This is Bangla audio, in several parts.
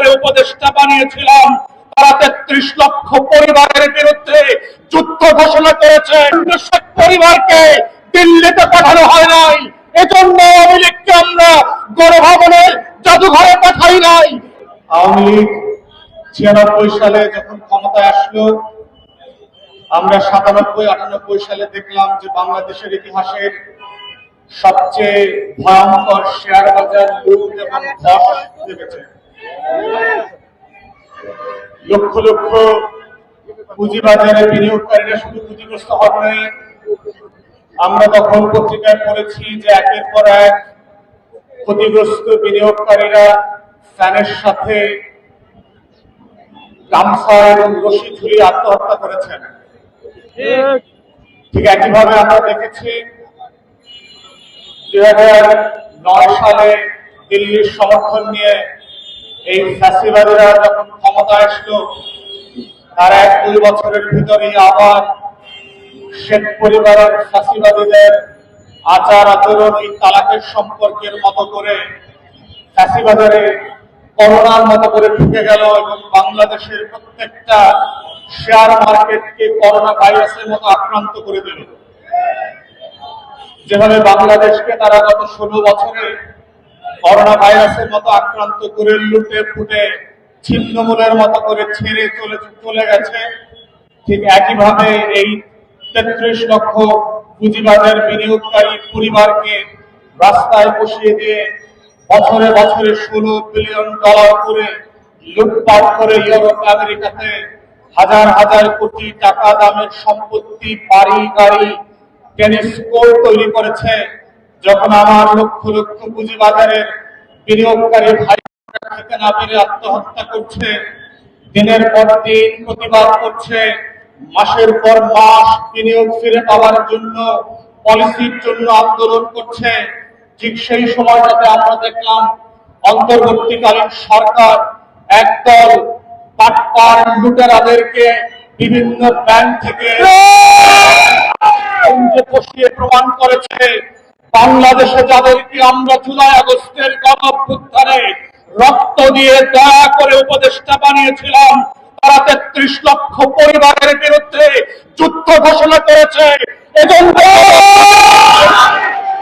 করে উপদেষ্টা বানিয়েছিলাম। তারা তেত্রিশ লক্ষ পরিবারের বিরুদ্ধে যুদ্ধ ঘোষণা করেছে। পরিবারকে দিল্লিতে পাঠানো হয় নাই। এজন্য আওয়ামী লীগকে আমরা জাদুঘরে পাঠাই নাই। আওয়ামী লীগ ছিয়ানব্বই সালে যখন ক্ষমতায় আসলো, আমরা সাতানব্বই, আটানব্বই সালে দেখলাম যে বাংলাদেশের ইতিহাসের সবচেয়ে ভয়ঙ্কর শেয়ার বাজার লুট এবং ধস নেমেছে। লক্ষ লক্ষ পুঁজিবাজারে বিনিয়োগকারীরা শুধু পুঁজিগ্রস্ত হন নাই। আমরা তখন পত্রিকায় পড়েছি যে একের পর এক ক্ষতিগ্রস্ত বিনিয়োগকারীরা ফ্যানের সাথে গামছা এবং রশি ঝুলিয়ে আত্মহত্যা করেছেন। ঠিক একইভাবে আমরা দেখেছি দুই হাজার নয় সালে দিল্লির সমর্থন নিয়ে এই ফ্যাসিবাদীরা যখন ক্ষমতা আসলো, তারা এক দুই বছরের ভিতরেই আবার শেখ পরিবারের ফ্যাসিবাদীদের আচার আচরণ এই তালাকের সম্পর্কের মতো করে ফ্যাসিবাজারে করোনার মতো করে ঢুকে গেল এবং বাংলাদেশের প্রত্যেকটা শেয়ার মার্কেটকে করোনা ভাইরাসের মতো আক্রান্ত করে দিল। যেভাবে বাংলাদেশকে তারা গত ষোলো বছরে করোনা ভাইরাসের মতো আক্রান্ত করে লুটে ফুটে ছিন্নমূলের মতো করে ছেড়ে চলে চলে গেছে। ঠিক একইভাবে এই তেত্রিশ লক্ষ পুঁজিবাজার বিনিয়োগকারী পরিবারকে রাস্তায় বসিয়ে দিয়ে বছরে বছরে ষোলো বিলিয়ন ডলার করে লুটপাট করে ইউরোপ, আমেরিকাতে হাজার হাজার কোটি টাকা দামের সম্পত্তি, বাড়ি, গাড়ি টেনিস কোর্ট তৈরি করেছে। যখন আমার লক্ষ লক্ষ পুঁজিবাজারের বিনিয়োগকারী ভাই খেতে না পেরে আত্মহত্যা করছে দিনের পর দিন প্রতিবাদ করছে মাসের পর মাস বিনিয়োগ ফিরে পাওয়ার জন্য পলিসির জন্য আন্দোলন করছে ঠিক সেই সময়টাতে আমরা দেখলাম অন্তর্বর্তীকালীন সরকার একদল পাটপার লুটেরাদেরকে বিভিন্ন ব্যাংক থেকে প্রমাণ করেছে। বাংলাদেশে যাদেরকে আমরা জুলাই আগস্টের গণঅভ্যুত্থানে রক্ত দিয়ে দয়া করে উপদেষ্টা বানিয়েছিলাম। তারা তেত্রিশ লক্ষ পরিবারের বিরুদ্ধে যুদ্ধ ঘোষণা করেছে।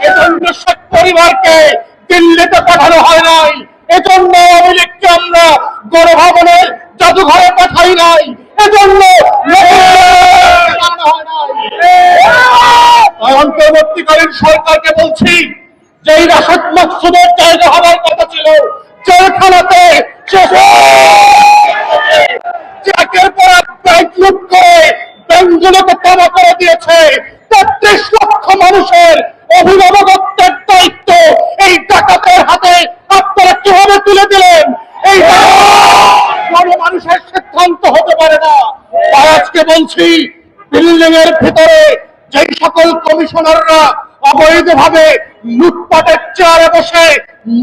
এজন্য শেখ পরিবারকে দিল্লিতে পাঠানো হয় নাই। এজন্য লীগকে আমরা গণভবনের জাদুঘরে পাঠাই নাই। এজন্য হয় নাই। অন্তর্বর্তীকালীন সরকারকে বলছি যে এই রাশেদ মাকসুদের জায়গা হওয়ার কথা ছিল, জেলখানাতে পর করে দিয়েছে মানুষের দায়িত্ব এই হাতে। কীভাবে তুলে দিলেন? এই মানুষের সিদ্ধান্ত হতে পারে না। বলছি বিল্ডিং এর ভিতরে যেই সকল কমিশনাররা অবৈধভাবে লুটপাটের চেয়ারে বসে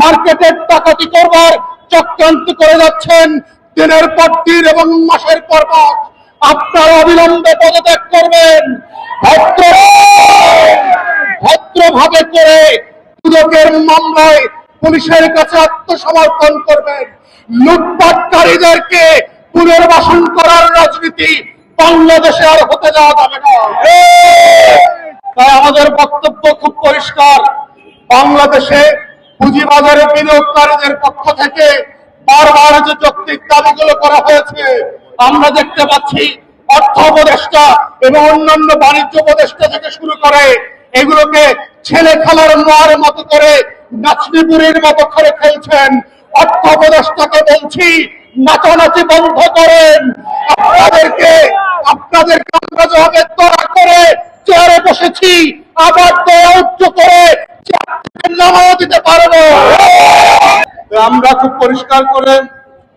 মার্কেটের ডাকাতি করবার চক্রান্ত করে যাচ্ছেন। দিনের পর দিন এবং মাসের পর মাস আপনারা অবিলম্বে পদত্যাগ করবেন। ভদ্র ভদ্রভাবে করে দুদকের মামলায় পুলিশের কাছে আত্মসমর্পণ করবেন। লুটপাটকারীদেরকে পুনর্বাসন করার রাজনীতি বাংলাদেশে আর হতে দেওয়া যাবে না। তাই আমাদের বক্তব্য খুব পরিষ্কার। বাংলাদেশে পুঁজিবাজারে বিনিয়োগকারীদের পক্ষ থেকে বারবার যে যৌক্তিক দাবিগুলো করা হয়েছে, আমরা দেখতে পাচ্ছি অর্থ উপদেষ্টা এবং অন্যান্য বাণিজ্য উপদেষ্টা থেকে শুরু করে এগুলোকে ছেলে খেলার মার মতো করে নাচনিপুরের মতো করে খেলছেন। অর্থ উপদেষ্টাকে বলছি, নাচানাচি বন্ধ করেন আপনাদেরকে আপনাদেরকে আমরা যেভাবে দয়া করে চেয়ারে বসেছি আবার দয়া উচ্চ করে চেয়ার থেকে নামাও দিতে পারব তো আমরা খুব পরিষ্কার করে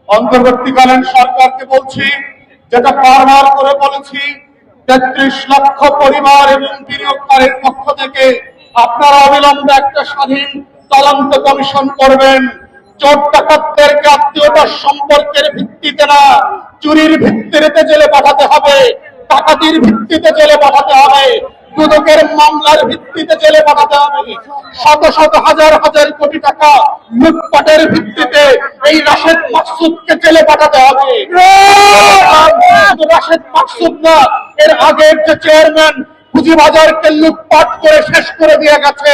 অন্তর্বর্তীকালীন সরকারকে বলছি, যেটা বারবার করে বলেছি, তেত্রিশ লক্ষ পরিবার এবং বিনিয়োগকারীর পক্ষ থেকে আপনারা অবিলম্বে একটা স্বাধীন তদন্ত কমিশন করবেন। চোর ডাকাতদেরকে আত্মীয়তার সম্পর্কের ভিত্তিতে না, চুরির ভিত্তিতে জেলে পাঠাতে হবে, ডাকাতির ভিত্তিতে জেলে পাঠাতে হবে। দুদকের মামলার ভিত্তিতে জেলে পাঠাতে হবে। শত শত হাজার হাজার কোটি টাকা লুটপাটের ভিত্তিতে এই রাশেদ মাকসুদকে জেলে পাঠাতে হবে। রাশেদ! মাকসুদ না এর আগের যে চেয়ারম্যান পুঁজিবাজারকে লুটপাট করে শেষ করে দিয়ে গেছে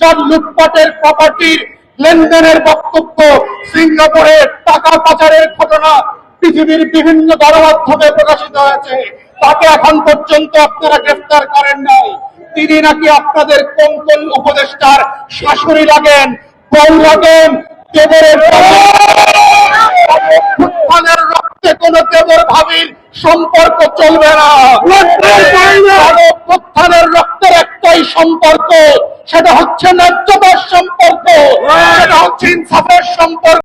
যার লুটপাটের প্রপার্টির লেনদেনের বক্তব্য সিঙ্গাপুরে টাকা পাচারের ঘটনা পৃথিবীর বিভিন্ন গণমাধ্যমে প্রকাশিত হয়েছে। তাকে এখন পর্যন্ত আপনারা গ্রেফতার করেন নাই। তিনি নাকি আপনাদের কোন কোন উপদেষ্টার শাশুড়ি লাগেন। বউ লাগেন রক্তে কোন দেবর ভাবির সম্পর্ক চলবে না। রক্তের একটাই সম্পর্ক, সেটা হচ্ছে ন্যায্যতার সম্পর্ক, সেটা হচ্ছে ইনসাফের সম্পর্ক।